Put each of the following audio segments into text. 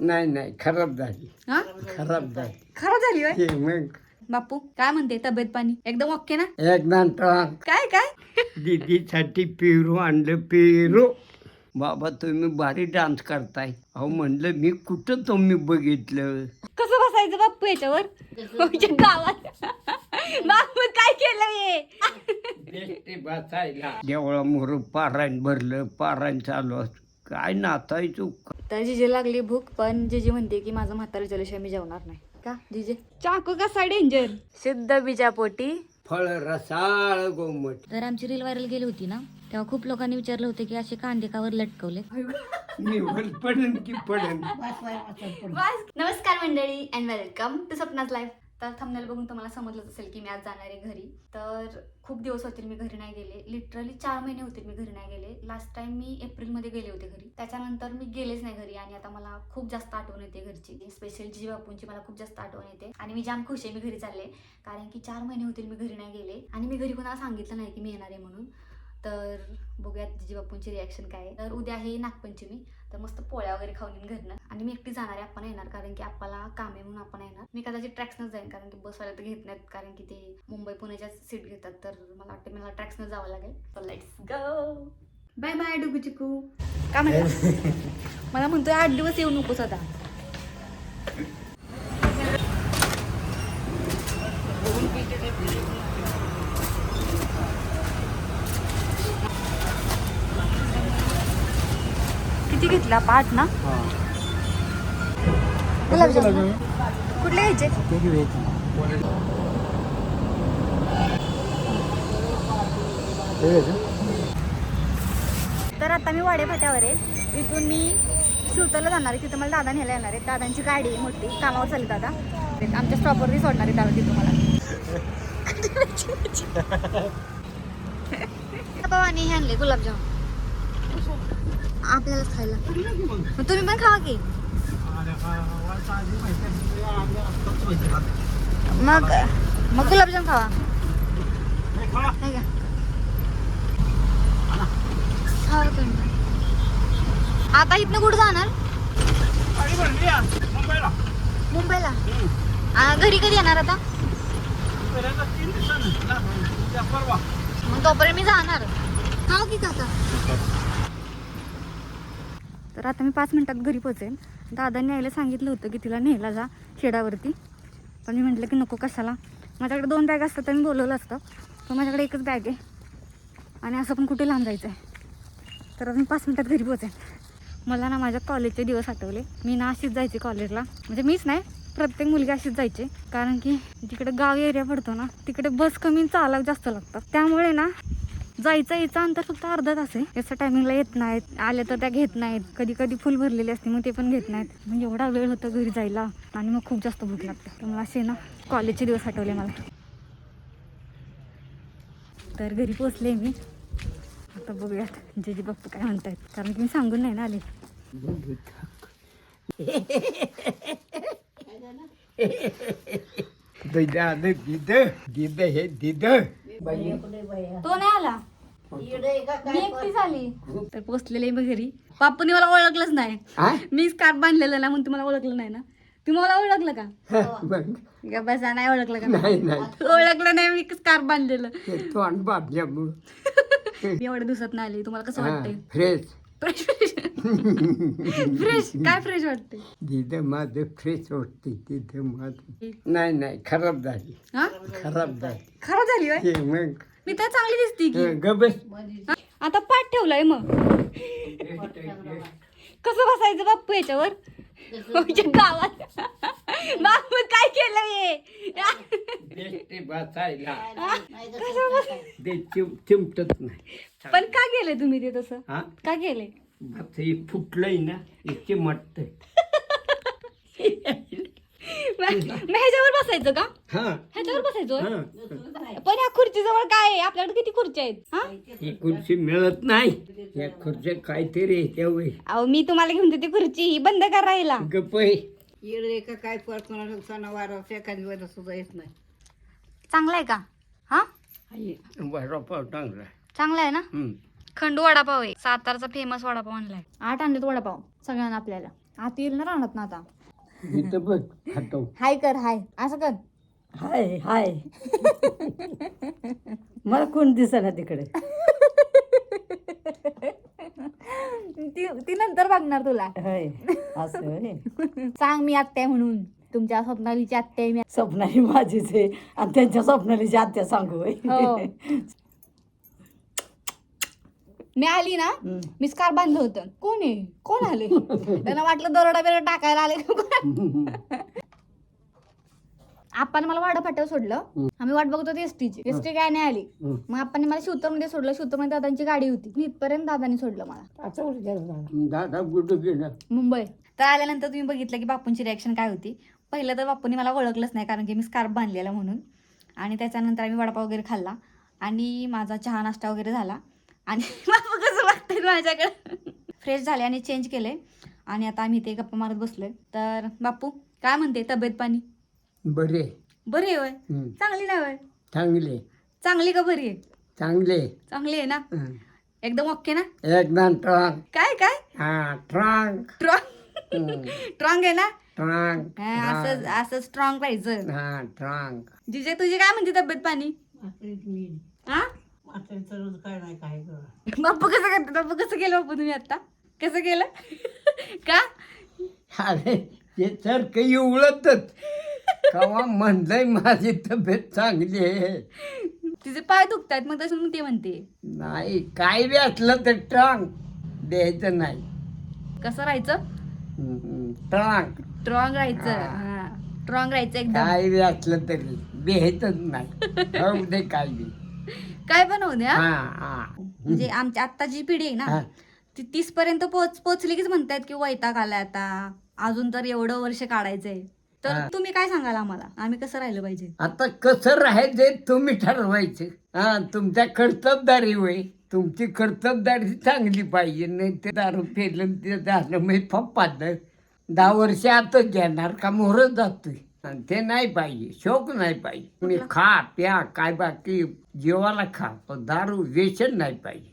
नाही नाही खराब झाली. हा? खराब झाली. खराब झाली होय? हे मग. बापू काय म्हणते तब्येत पाणी? एकदम ओके ना? एकदा ट्रक काय काय? दीदीसाठी पेरू आणलं पेरू. बाबा तुम्ही भारी डान्स करताय. अहो म्हणलं मी कुठं तुम्ही बघितलं? कसं बसायचं बापू याच्यावर? आमच्या गावात. बापू काय केलं हे? बसायला. देवळामोर पारायण भरलं पारायण चालू. काय नाचायचो? तर जिजे लागली भूक पण जिजी म्हणते की माझं म्हातारा झाल्याशिवाय मी जेवणार नाही. का जिजे? चाकू कसा डेंजर शुद्ध बिजापोटी. फळ रसाळ गोमट. तर आमची रील व्हायरल गेली होती ना तेव्हा खूप लोकांनी विचारलं होतं की असे कांदे कावर लटकवले. निवड पडन की पडन? नमस्कार मंडळी and welcome to Sapna's life तर थंबनेल बघून तुम्हाला समजलंच असेल की मी आज जाणार आहे घरी. तर खूप दिवस होतील मी घरी नाही गेले. लिटरली चार महिने होतील मी घरी नाही गेले. लास्ट टाइम मी एप्रिलमध्ये गेले होते घरी. त्याच्यानंतर मी गेलेच नाही घरी आणि आता मला खूप जास्त आठवण येते घरची. स्पेशल जी बापूंची मला खूप जास्त आठवण येते. आणि मी जाम खुश आहे मी घरी चालले. कारण की चार महिने होतील मी घरी नाही गेले. आणि मी घरी कोणाला सांगितलं नाही की मी येणार आहे म्हणून. तर बघूयात जिजी बापूंची रिॲक्शन काय आहे. तर उद्या आहे नागपंचमी. तर मस्त पोळ्या वगैरे खाऊन घरनं आणि मी एकटी जाणार आपण येणार कारण की आपल्याला काम आहे म्हणून आपण येणार. मी कदाचित ट्रॅक्सनच जाईन कारण की बसवायला तर घेत नाहीत कारण की ते मुंबई पुण्याच्या सीट घेतात. तर मला वाटतं मला ट्रॅक्सनं जावं लागेल. तर let's go bye bye Dugu Chiku. काय म्हणता मला म्हणतोय आठ दिवस येऊ नकोस आता. किती घेतला? पाठ ना? गुलाबजामुन. कुठले घ्यायचे? तर आता मी वाडे फाट्यावर आहे. इथून मी शिवतरला जाणार आहे. तिथं मला दादा न्यायला येणार आहे दादांची गाडी आहे मोठी. कामावर चालली दादा. आमच्या स्टॉपवरती सोडणार आहे दादा तिथून मला. हे आणले गुलाबजाम आपल्यालाच खायला. मग तुम्ही पण खावा की. मग मग गुलाबजाम खावा. नाही का? खावा तुम्ही. आता इथनं कुठं जाणार? मुंबईला. आ, घरी कधी येणार आता? मग तोपर्यंत मी जाणार. खाऊ की काका तर आता मी पाच मिनटात घरी पोचेन. दादांनी यायला सांगितलं होतं की तिला न्यायला जा शेडावरती पण मी म्हटलं की नको कशाला. माझ्याकडे दोन बॅग असतात तर मी बोलवलं असतं. पण माझ्याकडे एकच बॅग आहे. आणि असं पण कुठे लांब जायचं आहे तर आता मी पाच मिनटात घरी पोचेन. मला ना माझ्या कॉलेजचे दिवस आठवले. मी ना अशीच जायचे कॉलेजला. म्हणजे मीच नाही प्रत्येक मुलगी अशीच जायचे. कारण की जिकडे गाव एरिया पडतो ना तिकडे बस कमी चालावं जास्त लागतात. त्यामुळे ना जायचं यायचं अंतर फक्त अर्धा तास आहे. याच्या टायमिंगला येत नाहीत. आल्या तर त्या घेत नाहीत. कधी कधी फुल भरलेली असते मग ते पण घेत नाहीत. म्हणजे एवढा वेळ होता घरी जायला. आणि मग खूप जास्त भूक लागते. तर मला असे ना कॉलेजचे दिवस आठवले मला. तर घरी पोचले मी. आता बघूयात जेजी बघतो काय म्हणतायत. कारण की मी सांगून नाही ना आले. दिद दिद हे दिद. तो नाही आला. मी आली तर पोचलेले मी घरी. बापूने मला ओळखलंच नाही? मी स्कार्फ बांधलेलं ना म्हणून तुम्हाला ओळखलं नाही ना. तुम्ही मला ओळखलं का? मग बसा नाही ओळखलं का? नाही नाही. ओळखलं नाही मी स्कार्फ बांधलेलं? मी एवढ्या दिवसात नाही आली. तुम्हाला कसं वाटतंय? फ्रेश फ्रेश फ्रेश काय फ्रेश वाटते तिथं माझं फ्रेश वाटते तिथं माझं. नाही नाही खराब झाली. हा? खराब झाली. खराब झाली होय? हे मग. मी तर चांगली दिसती की. गबस. हा? आता पाठ ठेवलाय मग. कसं बसायचं बाप्पू याच्यावर? आमच्या गावात. बाप्पू काय केलं हे? बसायला. कसं बस ते चिम चिमटत नाही. पण का केलंय तुम्ही ते तसं? हा? का केलंय आता हे फुटलंय ना हे चिमटतंय मग ह्याच्यावर बसायचं का? हा. ह्याच्यावर बसायचं? हा. पण ह्या खुर्चीजवळ काय आहे? आपल्याकडे किती खुर्च्या आहेत? हा? ही खुर्ची मिळत नाही. या खुर्च्या काहीतरी त्यावेळी. अहो मी तुम्हाला घेऊन देते खुर्ची. ही बंद करायला गपय येडे का काय परत एखादी वेळेला सुद्धा येत नाही. चांगला आहे का? हा? वडापाव चांगला चांगला आहे ना? हं. खंडू वडापाव आहे. सातारचा फेमस वडापाव आणलाय. आठ आणलेत वडापाव सगळ्यांना आपल्याला. आता येईल ना राहणार ना आता? इथं बघ खातो. हाय कर हाय. असं कर. हाय हाय. मला कोण दिसना तिकडे? ती ती नंतर बघणार तुला. होय असं होय. सांग मी आत्या आहे म्हणून. तुमच्या स्वप्नालीची आत्या आहे मी. स्वप्नाली माझीच आहे. आणि त्यांच्या स्वप्नालीची आत्या सांगू होय. हो. मी आली ना. मी स्कार बांधलं होतं. कोण आहे? कोण आले? त्यांना वाटलं दरोडा बिरोडा टाकायला आले? आपण मला वाडा फाट्यावर सोडलं. आम्ही वाट बघत होतो एसटीची एसटी काय नाही आली. मग आपण मला शिवतरमध्ये सोडलं. शिवतरमध्ये दादांची गाडी होती. मी इथपर्यंत दादानी सोडलं मला. मुंबई. तर आल्यानंतर तुम्ही बघितलं की बापूंची रिॲक्शन काय होती? पहिलं तर बापूंनी मला ओळखलंच नाही कारण की मी स्कार्फ बांधलेला म्हणून. आणि त्याच्यानंतर आम्ही वडापाव वगैरे खाल्ला. आणि माझा चहा नाश्ता वगैरे झाला. आणि बापू कसं बघतायत माझ्याकडे. फ्रेश झाले आणि चेंज केले. आणि आता आम्ही इथे गप्पा मारत बसलोय. तर बापू काय म्हणते तब्येत पाणी? बरे. बरी आहे वय हं. चांगली नाही वय चांगले. चांगली का बरी आहे? चांगले. चांगली आहे ना? हं. एकदम ओके ना? एकदम ट्रॉंग काय काय? हा ट्रॉंग स्ट्रॉंग स्ट्रॉंग आहे ना? ट्रॉंग हा, असं असं स्ट्रॉंग पाहिजे. हा ट्रॉंग जिजे तुझी काय म्हणते तब्येत पाणी? हा? रोज काय नाही काय करा बाप्पू कसं करते? बाप्पू कसं केलं बाप्पू तुम्ही आता कसं केलं? का? अरे हे सारखं एवढतच कवा म्हणलंय माझी तब्येत चांगली आहे. तिचे पाय दुखतायत मग तसं मग ते म्हणते. नाही काय बी असलं तर ट्रॉंग द्यायचं नाही. कसं राहायचं? ट्रॉंग स्ट्रॉंग राहायचं हा. स्ट्रॉंग राहायचं एकदम. काय बी असलं तरी द्यायचंच नाही. होऊ दे काय बी. काय पण होऊ द्या म्हणजे आमची आत्ताची पिढी आहे. ना ती तीस पर्यंत पोच पोचली कीच म्हणतायत की वैताग आलाय आता. अजून तर एवढं वर्ष काढायचंय. तर. तुम्ही काय सांगाल आम्हाला? आम्ही कसं राहिलं पाहिजे? आता कसं राहायचं तुम्ही ठरवायचं. हा तुमच्या कर्तबदारी होय. तुमची कर्तबदारी चांगली पाहिजे नाही ते दारू पेलं ते झालं मी फप्पात दहा वर्ष आताच घेणार का मोहरच जातोय. ते नाही पाहिजे शोक नाही पाहिजे. तुम्ही खा प्या काय बाकी जीवाला खा पण दारू व्यसन नाही पाहिजे.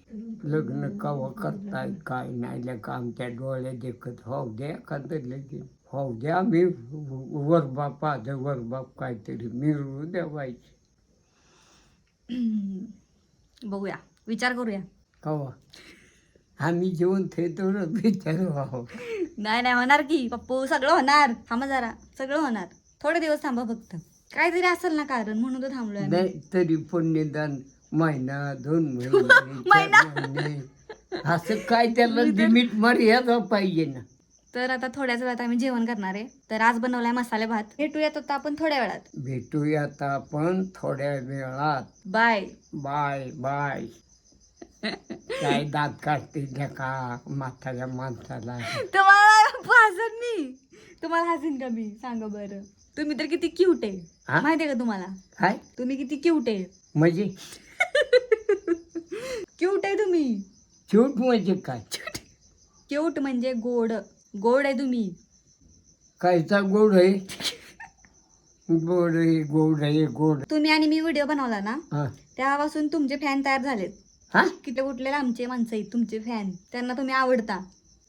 लग्न कवा करताय काय नाही का आमच्या डोळ्या देखत हो द्या का लगेच हो द्या मी वरबाप माझं वरबाप काहीतरी मिळवू द्यावायचे. बघूया विचार करूया. कवा? आम्ही जेवण थेतोर विचारू आहो नाही नाही होणार की पप्पू सगळं होणार. थांबा जरा सगळं होणार. थोडे दिवस थांबा फक्त. काहीतरी असेल ना कारण म्हणून तर थांबलोय आम्ही. नाही तरी पण निदान महिना दोन महिने महिना? चार महिने. असं काय त्याला लिमिट मर्यादा पाहिजे ना. तर आता थोड्याच वेळात आम्ही जेवण करणार आहे. तर आज बनवलाय मसाले भात. भेटूयात आता आपण थोड्या वेळात. भेटूया आता आपण थोड्या वेळात. बाय. Bye bye. काय दात काढते त्या का म्हाताऱ्या माणसाला? तुम्हाला हसन मी. तुम्हाला हसीन का मी? सांगा बरं. तुम्ही तर किती क्यूट आहे. हा? माहितीये का तुम्हाला? काय? तुम्ही किती क्यूट आहे. म्हणजे? क्यूट आहे तुम्ही. चूट म्हणजे काय? क्यूट म्हणजे गोड. गोड आहे तुम्ही. कायचा गोड आहे? गोड आहे गोड आहे गोड. तुम्ही आणि मी व्हिडिओ बनवला ना हा. तेव्हापासून तुमचे फॅन तयार झालेत. हा? किती कुठले आमचे माणसं आहेत तुमचे फॅन त्यांना तुम्ही आवडता.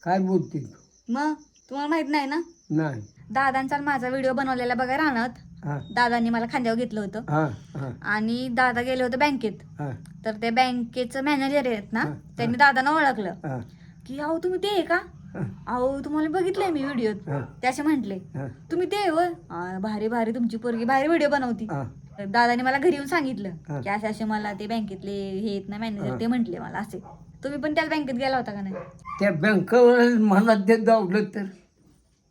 काय बोलते तू? मग? तुम्हाला माहीत नाही ना? नाही. दादांचा आणि माझा व्हिडिओ बनवलेला बघा राहणार हा. दादांनी मला खांद्यावर घेतलं होतं. हा हा. आणि दादा गेले होते बँकेत. हा. तर ते बँकेचं मॅनेजर आहेत ना हा, त्यांनी दादांना ओळखलं. हा. की अहो तुम्ही ते आहे का? हा, अहो तुम्हाला बघितलंय मी व्हिडिओत हा, ते असे म्हटले. हा, तुम्ही ते होय? "हा, भारी भारी तुमची पोरगी भारी व्हिडिओ बनवती. हा. तर दादाने मला घरी येऊन सांगितलं. की असे असे मला ते बँकेतले हे आहेत ना. मॅनेजर ते म्हटले मला असे. तुम्ही पण त्याच बँकेत गेला होता का नाही? त्या बँकेवर मला ते दावलं तर.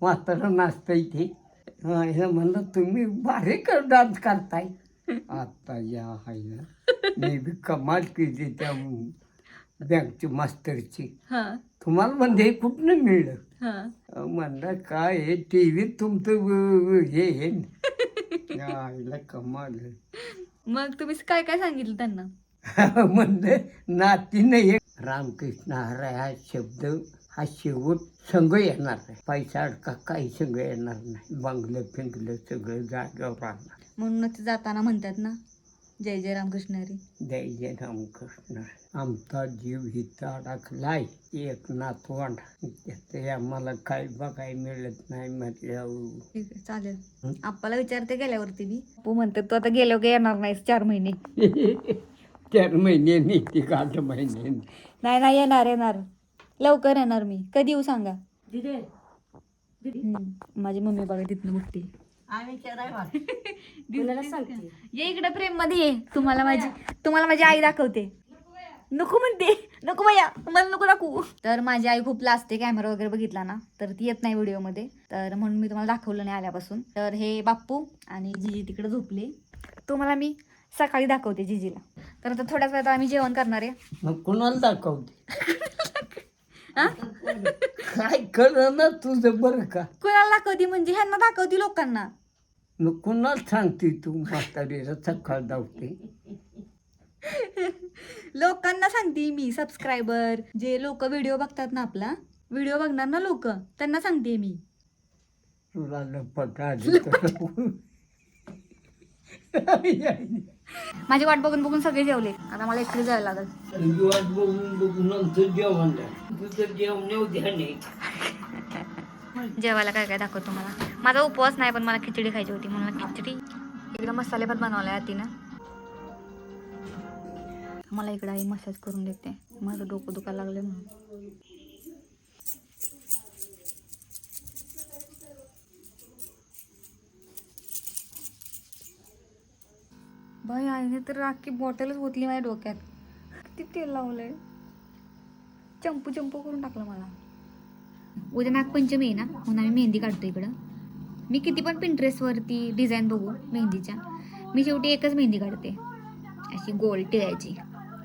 म्हातारा नाचता इथे. हा, म्हणलं तुम्ही भारी कर डान्स करताय. आता या हाय ना मी बी कमाल केली त्या बँकची मास्तरची. हा. तुम्हाला म्हणजे कुठनं मिळलं? हा. म्हणलं काय हे टी व्हीत तुमचं हे हे. आईला कमाल. मग तुम्ही काय काय सांगितलं त्यांना? म्हणलं नातीनं एक रामकृष्ण हराय हा शब्द हा शेवट संघ येणार नाही. पैसा अडका काही संघ येणार नाही. बंगलं फिंगलं सगळं जागेवर राहणार. म्हणूनच ते जाताना म्हणतात ना जय जय रामकृष्ण हरी. जय जय रामकृष्ण आमचा जीव हिता अडकलाय एक नातवंड ते आम्हाला काय बघाय मिळत नाही म्हटल्यावर. ठीक आहे चालेल. आप्पाला विचारते गेल्यावरती मी. तू म्हणते तू आता गेल्यावर काही येणार नाहीस चार महिने. चार महिन्यांनी ती आठ महिन्यांनी नाही नाही येणार येणार. लवकर येणार मी. कधी येऊ सांगा? हम्म, माझी मम्मी बघा तिथनं बघते. आम्ही ये इकडे प्रेममध्ये ये. तुम्हाला माझी तुम्हाला माझी आई दाखवते. नको म्हणते. नको भैया मला नको दाखवू. तर माझी आई खूप लाजते कॅमेरा वगैरे बघितला ना तर ती येत नाही व्हिडिओमध्ये तर म्हणून मी तुम्हाला दाखवलं नाही आल्यापासून. तर हे बाप्पू आणि जिजी तिकडे झोपले. तुम्हाला मी सकाळी दाखवते जिजीला. तर आता थोड्याच वेळात आम्ही जेवण करणार आहे. मग कुणाला दाखवते? काय कळलं ना तुझं बरं का? कुणाला दाखवते म्हणजे? ह्यांना दाखवते लोकांना. मग कुणाला सांगते तू म्हातारीला? सकाळ धावते. लोकांना सांगते मी सबस्क्रायबर जे लोक व्हिडिओ बघतात ना आपला व्हिडिओ बघणार ना लोक त्यांना सांगते मी. तुला लपट आली तर. माझी वाट बघून बघून सगळे जेवले. आता मला एकटे जायला लागेल. वाट बघून बघून नंतर जेवण जेवायला काय काय दाखवतो मला? माझा उपवास नाही पण मला खिचडी खायची होती म्हणून खिचडी एकदम मसाले भात बनवला आहे तिनं मला इकडे आई मसाज करून देते. माझं डोकं दुखायला लागलं म्हणून. भाई आईने तर राखी बॉटलच ओतली माझ्या डोक्यात. किती तेल लावलंय. चंपू चंपू करून टाकलं मला. उद्या नागपंचमी आहे ना म्हणून आम्ही मेहंदी काढतो इकडं. मी किती पण पिंटरेस्टवरती डिझाईन बघू मेहंदीच्या मी शेवटी एकच मेहंदी काढते. अशी गोल टिळायची.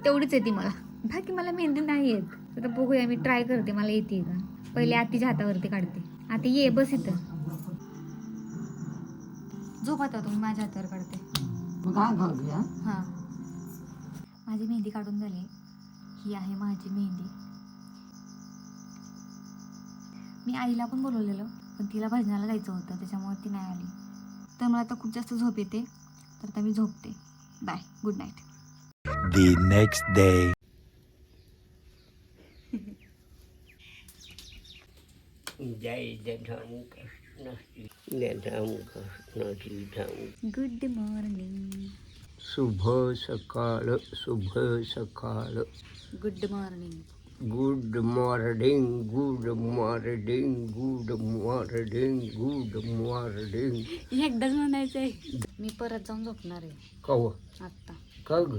तेवढीच येते मला. बाकी मला मेहंदी नाही येत. आता बघूया मी ट्राय करते मला येते का? पहिले आतीच्या हातावरती काढते. आता ये बस इथं. झोप आता तुम्ही माझ्या हातावर काढते. हां? माझी मेहंदी काढून झाली. ही आहे माझी मेहंदी. मी आईला पण बोलवलेलं पण तिला भजनाला जायचं होतं त्याच्यामुळे ती नाही आली. तर मला आता खूप जास्त झोप येते. तर आता मी झोपते. Bye good night The next day. जय जय गुड मॉर्निंग शुभ सकाळ शुभ सकाळ. Good morning good morning good morning good morning good morning एकदाच म्हणायचं आहे मी परत जाऊन झोपणार आहे. कव? आत्ता. का ग?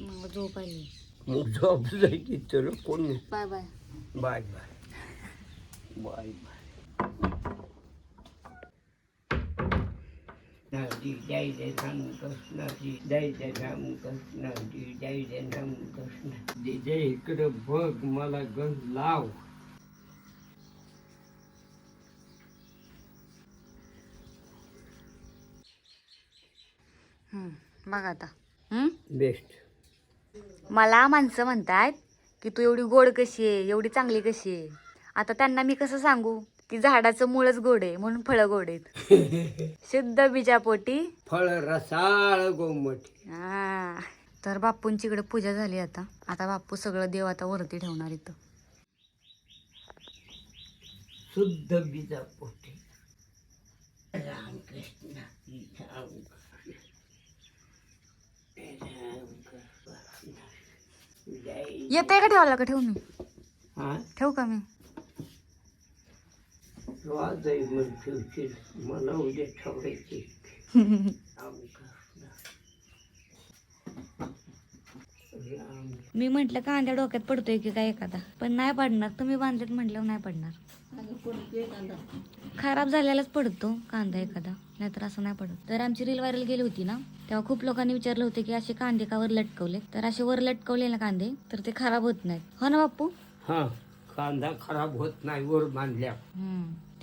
मला झोप आली. मग झोप जायची तर कोण bye bye bye bye bye bye जय जय राम कृष्ण जी जय जय राम कृष्ण जी जय जय राम कृष्ण। जय इकडं बघ मला गंज लाव. बघ आता. हम्म? बेस्ट मला माणसं म्हणतात की तू एवढी गोड कशी आहे एवढी चांगली कशी आहे? आता त्यांना मी कसं सांगू? की झाडाचं मुळच गोड आहे म्हणून फळं गोड आहेत. शुद्ध बीजापोटी. फळ रसाळ गोमट. हा. तर बापूंची इकडे पूजा झाली आता. आता बापू सगळं देव आता वरती ठेवणार इथं. शुद्ध बीजा पोटे राम कृष्ण राम कृष्ण राम कृष्ण जय. येते का ठेवायला का ठेवू मी? हा? ठेवू का मी? मन ठेवशील मला उद्या ठेवायची मी म्हटलं कांद्या डोक्यात पडतोय की काय एखादा? पण नाही पडणार. तुम्ही बांधलेत म्हटल्यावर नाही पडणार. खराब झालेलाच पडतो कांदा एखादा. नाहीतर असं नाही पडत. तर आमची रील व्हायरल गेली होती ना तेव्हा खूप लोकांनी विचारलं होतं की असे कांदे का वर लटकवले? तर असे वर लटकवले ना कांदे तर ते खराब होत नाहीत. हो ना बाप्पू? हा कांदा खराब होत नाही वर बांधल्या.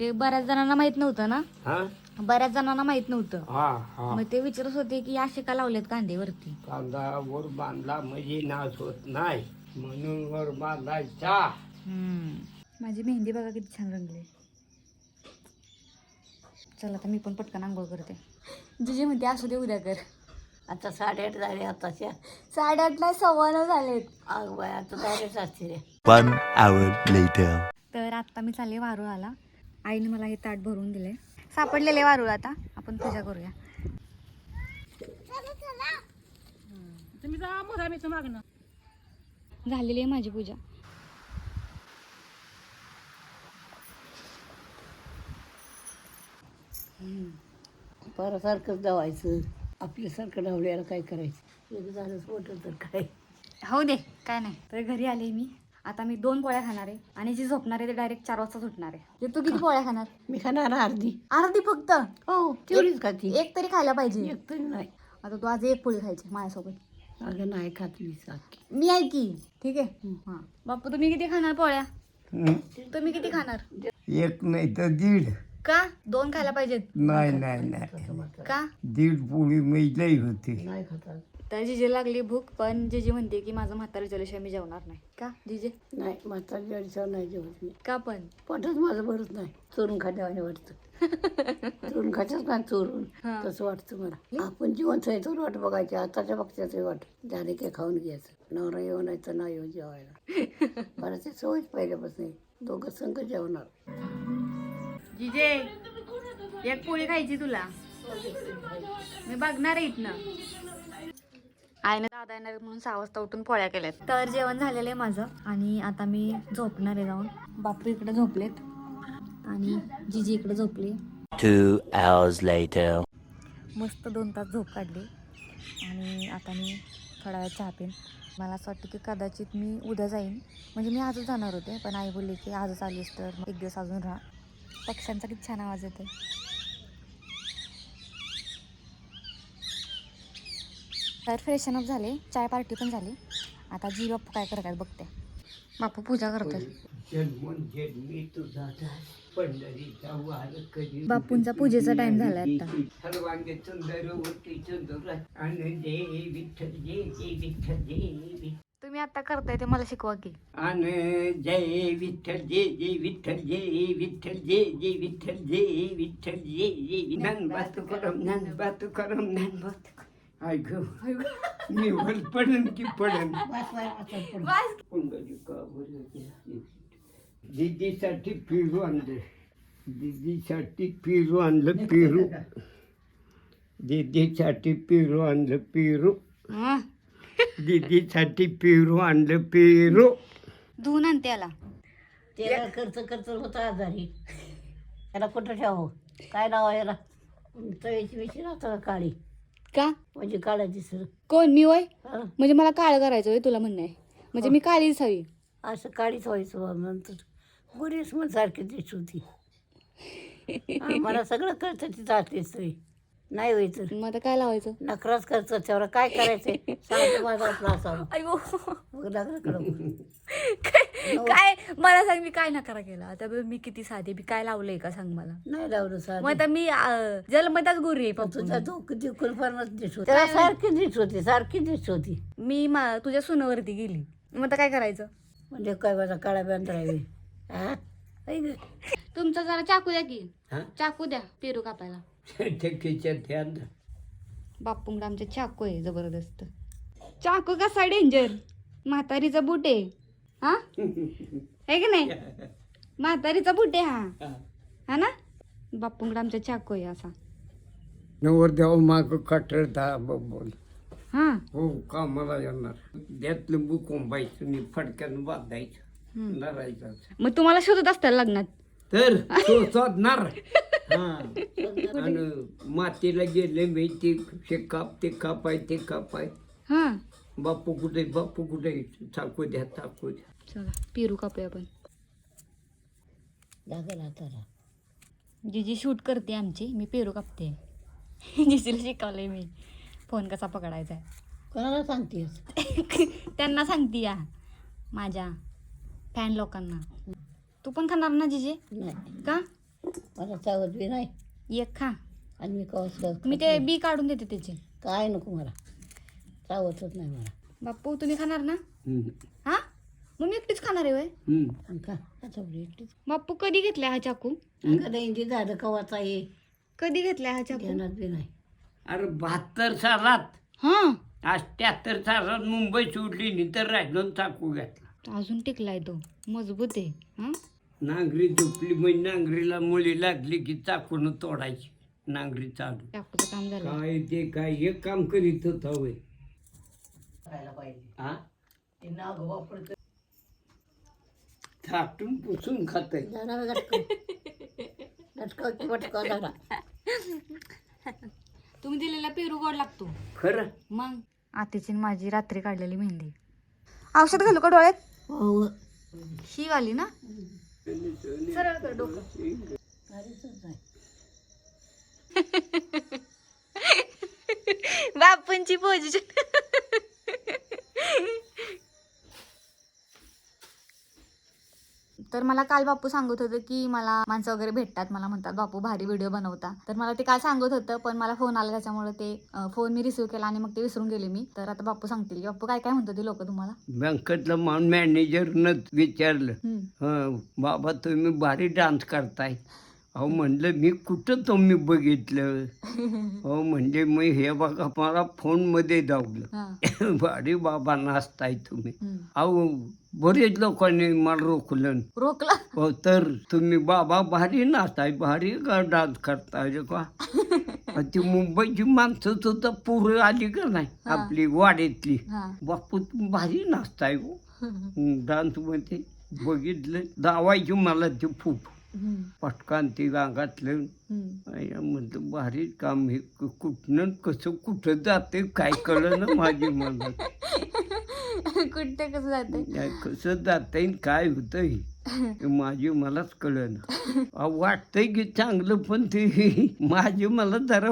ते बऱ्याच जणांना माहीत नव्हतं ना? हा? बऱ्याच जणांना माहीत नव्हतं. हा हा. मग ते विचारत होते की असे का लावलेत कांदे वरती कांदा वर बांधला म्हणजे नाश होत नाही. म्हणून वर बांधायचा. माझी मेहंदी बघा किती छान रंगली. चला आता मी पण पटकन आंघोळ करते. जिजे म्हणते असू दे उद्या कर. आता साडेआठ झाले आताच्या साडेआठला सव्वा नऊ झालेत. अग बाय आता झालेच असते रे. One hour later. तर आत्ता मी चालले वारुळाला. आईने मला हे ताट भरून दिले. सापडलेले वारुळ आता. आपण पूजा करूया. झालेली आहे माझी पूजा. परसारखंच धावायचं आपल्यासारखं धावल्याला काय करायचं? एक झालंच मोठं तर काय? हो दे काय नाही. तर घरी आले मी. आता मी दोन पोळ्या खाणार आहे. आणि जी झोपणार आहे ते डायरेक्ट चार वाजता सुटणार आहे. तू किती पोळ्या खाणार? मी खाणार अर्धी. अर्धी फक्त? हो तेवढीच खाती. एक तरी खायला पाहिजे. एक तरी नाही. आता तू आज एक पोळी खायची माझ्यासोबत. अगं नाही खातली सारखी. मी आहे की. ठीक आहे? हां. बापू तुम्ही किती खाणार पोळ्या? हं? तुम्ही किती खाणार? एक नाही तर दीड. का? दोन खायला पाहिजेत. नाही नाही नाही. का? दीड पोळी मैदाही होते. नाही खातात तर जिजे लागली भूक पण जिजे म्हणते की माझं म्हातारा जेवल्याशिवाय मी जेवणार नाही. का जिजे? नाही म्हातारी अडचण नाही जेवत मी. का पण? पोटच माझं भरत नाही. चोरून खाण्यावाने वाटतं. चोरून खायचंच नाही चोरून. तसं वाटतं मला. आपण आहे तर वाट बघायची. आताच्या बघत्याचं वाट. त्याने काय खाऊन घ्यायचं. नवरा येऊन नाही तर नाही येऊन जेवायला. मला ते सवयच पहिल्यापासून. दोघं संघ जेवणार. जिजे एक पोळी खायची तुला. मी बघणार आहे इथनं. आईने दादा येणार म्हणून सहा वाजता उठून पोळ्या केल्यात. तर जेवण झालेलं आहे माझं आणि आता मी झोपणार आहे जाऊन. बापू इकडे झोपलेत. आणि जिजी इकडे झोपली. Two hours later. मस्त दोन तास झोप काढली. आणि आता मी थोडा वेळ चहा पिन. मला असं वाटतं की कदाचित मी उद्या जाईन. म्हणजे मी आजच जाणार होते पण आई बोलली की आजच आलीस तर एक दिवस अजून राहा. पक्ष्यांचा किती छान आवाज येते तर फ्रेशन अप झाले चाय पार्टी पण झाली आता जी बाप्पू काय करतात बघते बापू पूजा करतात बापूंचा पूजेचा टाइम झालाय आता. विठ्ठल विठ्ठल तुम्ही आता करताय ते मला शिकवा की अन जय विठ्ठल जय जय विठ्ठल जय विठ्ठल जय जय विठ्ठल जय विठ्ठल जय जय नन बात करम नन बात करम नन बात आय ग मी वर पडन? की पडन दीदीसाठी पेरू आणलं. दीदीसाठी पेरू आणलं पेरू. दीदीसाठी पेरू आणलं पेरू. दीदीसाठी पेरू आणलं पेरू. धुवून आणते याला त्याला खर्च खर्च होता आजारी. त्याला कुठं ठेवावं? काय लावा याला? तळीची विशी राहतं काळी? का? म्हणजे काळाची सर. कोण? मी वय हं. म्हणजे मला काळ करायचं होय तुला म्हणणं आहे. म्हणजे मी काळीच हवी. असं काळीच व्हायचं बा नंतर. गुरीस मग सारखी दिसत होती हा, मला सगळं कळतं ती जातेच तरी नाही व्हायचं. मग आता काय लावायचं? नखराच करतं त्यावर काय करायचंय? सांगतो माझा अयो. मग काय मला सांग मी काय नकारा केला? आता बघ मी किती साधे मी काय लावलंय का सांग मला? नाही लावलं मग साधं आता मी अं, जन्मताच गोरी आहे पप्पू. तुझा तो किती कुलपणाच दिसत होती त्याला सारखी दिसत होती सारखी दिसत होती. मी मा तुझ्या सुनावरती गेली. मग आता काय करायचं? म्हणजे काय माझा काळा बँड हा. तुमचा जरा चाकू द्या की. हा? चाकू द्या पेरू कापायला. बापूंकडे आमचे चाकू आहे जबरदस्त. चाकू कसा डेंजर म्हातारीचा बूट आहे. हा? आहे की नाही? म्हातारीचा बूट आहे हा. हा ना? बापूंकडे आमच्या चाकू आहे असा. नवरदेव माग कटरता बोल. हा. हो कामाला येणार. त्यात लिंबू कोंबायचं आणि फडक्यानं बांधायचं मग तुम्हाला शोधत असतात लग्नात? तर तो शोधणार. हा. आणि मातीला गेले मी ते हे काप ते कापाय ते कापाय. हा. बापू कुठे बापू कुठे चाकू द्या चाकू द्या. चला पेरू कापूया आपण. लागेल हाताला जिजी शूट करते आमची मी पेरू कापते. जिजीला शिकवलंय मी. फोन कसा पकडायचा आहे. कोणाला सांगतेस? त्यांना सांगते या माझ्या फॅन लोकांना. तू पण खाणार ना जिजे? नाही. का? मला चावत बी नाही. एक खा. आणि मी कवच मी ते बी काढून देते त्याचे. काय नको मला. चावतच नाही मला. बाप्पू तुम्ही खाणार ना. हा? मग मी एकटीच खाणार आहे वय? हम्म. आणि का आता एकटीच. बाप्पू कधी घेतलाय हा चाकू? अगं इंजी झालं कवाचा ये कधी घेतलाय हा चाकू? ध्यानात बी नाही. अरे बहात्तर सालात हा? आज त्याहत्तर तासात मुंबई सोडली नाही तर राहिलो चाकू घातला. अजून टिकलाय तो. मजबूत आहे हा? नांगरी झोपली म्हणजे नांगरीला मुली लागली की चाकून तोडायची. नांगरी चालू. टाकूचं काम झालं. काय ते काय हे काम करीत होता होय करायला पाहिजे. हा? ते नाग वापरत थाटून पुसून खात तुम्ही दिलेला पेरू गोड लागतो. खरं? मग? आतीची आणि माझी रात्री काढलेली मेहंदी. औषध घालू का डोळ्यात? हो. ही वाली ना? सरळ कर डोकं. बापूंची पोझिशन. तर मला काल बापू सांगत होतं की मला माणसं वगैरे भेटतात. मला म्हणतात बापू भारी व्हिडिओ बनवता. तर मला ते काल सांगत होतं पण मला फोन आला त्याच्यामुळे ते फोन मी रिसिव्ह केला आणि मग ते विसरून गेले मी. तर आता बापू सांगतील की बापू काय काय म्हणतो ते लोक तुम्हाला? बँकेतलं मॅनेजरनं विचारलं. हं, बाबा तुम्ही भारी डान्स करताय. अहो म्हणलं मी कुठं तुम्ही बघितलं? अहो म्हणजे मग हे बघा मला फोनमध्ये दावलं. भारी बाबा नाचताय तुम्ही. अहो बरेच लोकांनी मला रोखलं. रोखला? हो तर तुम्ही बाबा भारी नाचताय भारी डान्स करताय का ती मुंबईची माणसं सुद्धा पूर आली का नाही. आपली वाड्यातली बापू तुम्ही भारी नाचताय हो. डान्समध्ये बघितलं दावायची मला ते हम्म. पटकान ते म्हणलं भारी काम हे. कुठनं कसं कुठं जाते काय कळलं ना माझी मला. कुठे कसं जाते? कसं जाते काय होतंय हे माझी मलाच कळलं ना वाटतंय की चांगलं पण ते माझी मला जरा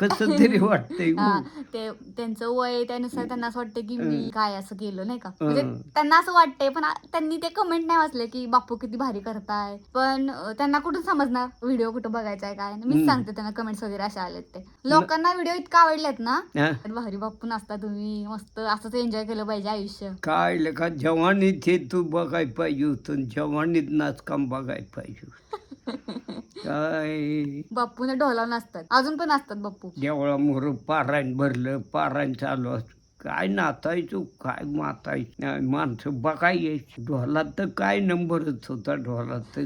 कसं तरी वाटतंय हा. ते त्यांचं वय त्यानुसार त्यांना असं वाटतं की मी. काय असं केलं नाही का म्हणजे हं. त्यांना असं वाटतंय पण आ- त्यांनी ते कमेंट नाही वाचले की बापू किती भारी करताय पण अं, त्यांना कुठून समजणार व्हिडिओ कुठं बघायचा आहे काय मीच हं. सांगते त्यांना कमेंट्स वगैरे असे आलेत ते लोकांना व्हिडिओ इतका आवडलेत ना हा? भारी बापू नसता तुम्ही मस्त असंच एन्जॉय केलं पाहिजे आयुष्य काय लेखा जवानीत हे तू बघाय पाहिजे होतं जवानीत नाचकाम बघाय पाहिजे होतं. काय? बापूने ढोलाव नसतात अजून पण असतात बापू. देवळा मोर पारायण भरलं पारायण चालू असतं. काय नाचायचो काय मातायचं माणसं बघाय यायची ढोलात तर काय नंबरच होता ढोलात तर.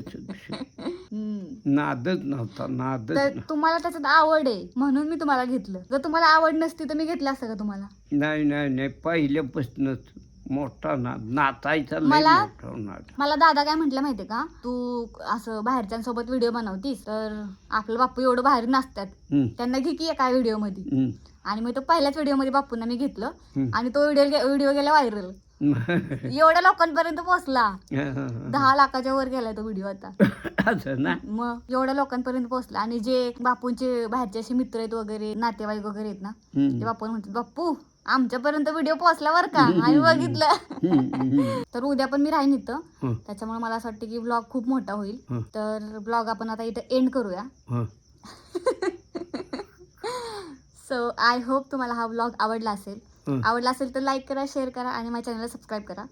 नादच नव्हता नादच तर नव्हता. तुम्हाला त्याच्यात आवड आहे म्हणून मी तुम्हाला घेतलं. जर तुम्हाला आवड नसती तर मी घेतलं असतं का तुम्हाला? नाही नाही नाही. पहिल्यापासूनच. मोठा नाद नाचायचा लय मला- मोठा मला दादा काय म्हटलं माहितीये का? तू असं बाहेरच्यांसोबत व्हिडिओ बनवतीस तर आपलं बापू एवढं बाहेर नाचतात हम्म, त्यांना घे की एका व्हिडिओमध्ये हम्म, आणि मग तो पहिल्याच व्हिडिओमध्ये बापूंना मी घेतलं. हम्म. आणि तो व्हिडिओ व्हिडिओ गेला व्हायरल. एवढ्या लोकांपर्यंत पोहोचला. दहा लाखाच्या वर गेलाय तो व्हिडिओ आता. असं ना? मग एवढ्या लोकांपर्यंत पोहोचला. आणि जे बापूंचे बाहेरचे असे मित्र आहेत वगैरे नातेवाईक वगैरे आहेत ना हम्म, ते बापू म्हणतात बाप्पू आमच्यापर्यंत व्हिडिओ पोहोचला बरं का? आम्ही बघितलं. तर उद्या पण मी राहीन इथं. त्याच्यामुळे मला असं वाटतं की ब्लॉग खूप मोठा होईल. तर ब्लॉग आपण आता इथं एंड करूया. सो आय होप तुम्हाला हा ब्लॉग आवडला असेल. आवडला असेल तर लाईक करा शेअर करा आणि माझ्या चॅनलला सबस्क्राईब करा.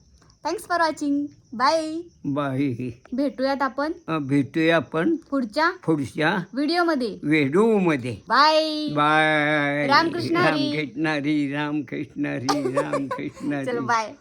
Thanks for watching bye bye भेटूयात आपण भेटूया आपण पुढच्या पुढच्या व्हिडिओमध्ये. वेडू मध्ये बाय बाय रामकृष्ण हरी. रामकृष्ण हरी रामकृष्ण हरी रामकृष्ण चलो हरी बाय